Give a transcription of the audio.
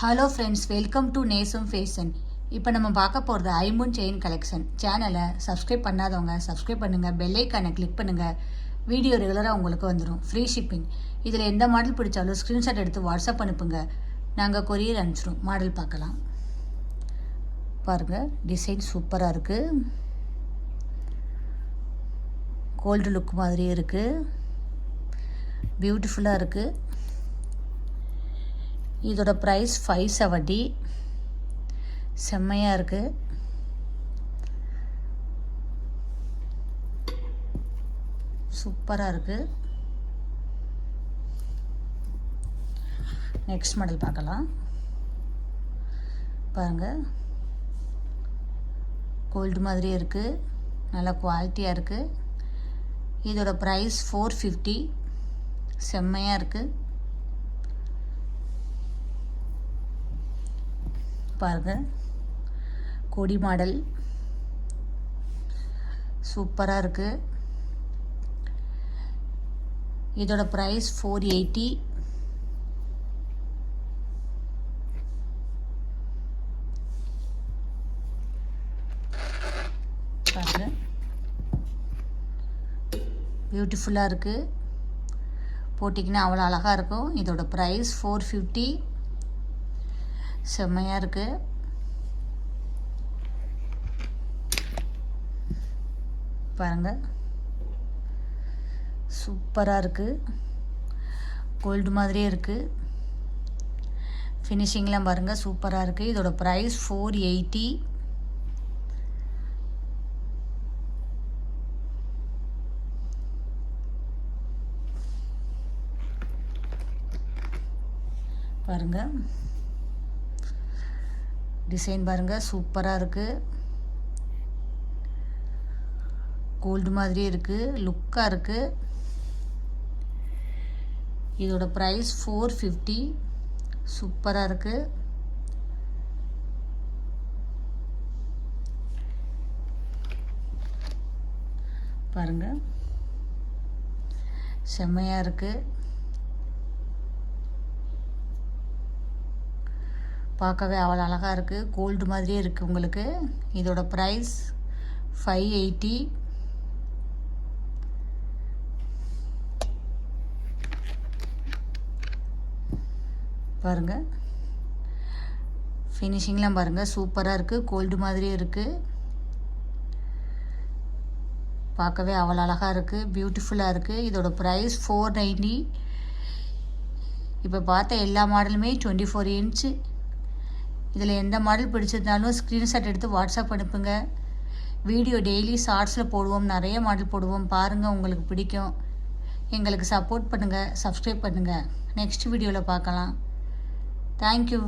Hello friends welcome to Nesam fashion இப்போ நம்ம பார்க்க போகிறது ஐம்பூன் செயின் கலெக்ஷன் சேனலை சப்ஸ்கிரைப் பண்ணாதவங்க சப்ஸ்கிரைப் பண்ணுங்கள் பெல்லைக்கானை கிளிக் பண்ணுங்கள் வீடியோ ரெகுலராக உங்களுக்கு வந்துடும் ஃப்ரீ ஷிப்பிங் இதில் எந்த மாடல் பிடிச்சாலும் ஸ்க்ரீன்ஷாட் எடுத்து வாட்ஸ்அப் அனுப்புங்க. நாங்கள் கொரியர் அனுப்பிச்சிடும் மாடல் பார்க்கலாம். பாருங்கள் டிசைன் சூப்பராக இருக்குது கோல்டு லுக் மாதிரியும் இருக்குது பியூட்டிஃபுல்லாக இருக்குது இதோட ப்ரைஸ் ஃபைவ் செவன்ட்டி செம்மையாக இருக்குது சூப்பராக இருக்குது நெக்ஸ்ட் மாடல் பார்க்கலாம். பாருங்கள் கோல்டு மாதிரி இருக்குது நல்லா குவாலிட்டியாக இருக்குது இதோட ப்ரைஸ் ஃபோர் ஃபிஃப்டி செம்மையாக இருக்குது பாருங்கள் கொடி மாடல். சூப்பராக இருக்குது இதோட ப்ரைஸ் ஃபோர் எயிட்டி பாருங்கள் பியூட்டிஃபுல்லாக இருக்குது போட்டிங்கன்னா அவ்வளோ அழகாக இருக்கும். இதோட ப்ரைஸ் ஃபோர் ஃபிஃப்டி செம்மையாக இருக்குது பாருங்கள் சூப்பராக இருக்குது கோல்டு மாதிரியே இருக்குது ஃபினிஷிங்லாம் பாருங்கள் சூப்பராக இருக்குது இதோட ப்ரைஸ் ஃபோர் எயிட்டி பாருங்கள் டிசைன் பாருங்கள் சூப்பராக இருக்குது கோல்டு மாதிரி இருக்குது லுக்காக இருக்குது இதோட ப்ரைஸ் ஃபோர் ஃபிஃப்டி சூப்பராக இருக்குது பாருங்கள் செம்மையாக இருக்குது பார்க்கவே அவ்வளோ அழகாக இருக்குது கோல்டு மாதிரியே இருக்குது உங்களுக்கு. இதோட ப்ரைஸ் ஃபைவ் எயிட்டி பாருங்கள் ஃபினிஷிங்லாம் பாருங்கள் சூப்பராக இருக்குது கோல்டு மாதிரியே இருக்குது பார்க்கவே அவ்வளோ அழகாக இருக்குது பியூட்டிஃபுல்லாக இருக்குது இதோட ப்ரைஸ் ஃபோர் நைன்டி இப்போ பார்த்த எல்லா மாடலுமே டுவெண்ட்டி ஃபோர் இன்ச்சு இதில் எந்த மாடல் பிடிச்சிருந்தாலும் ஸ்க்ரீன்ஷாட் எடுத்து வாட்ஸ்அப் அனுப்புங்க. வீடியோ டெய்லி ஷார்ட்ஸில் போடுவோம் நிறைய மாடல் போடுவோம். பாருங்கள் உங்களுக்கு பிடிக்கும். எங்களுக்கு சப்போர்ட் பண்ணுங்கள் சப்ஸ்கிரைப் பண்ணுங்கள் நெக்ஸ்ட் வீடியோவில் பார்க்கலாம். தேங்க்யூ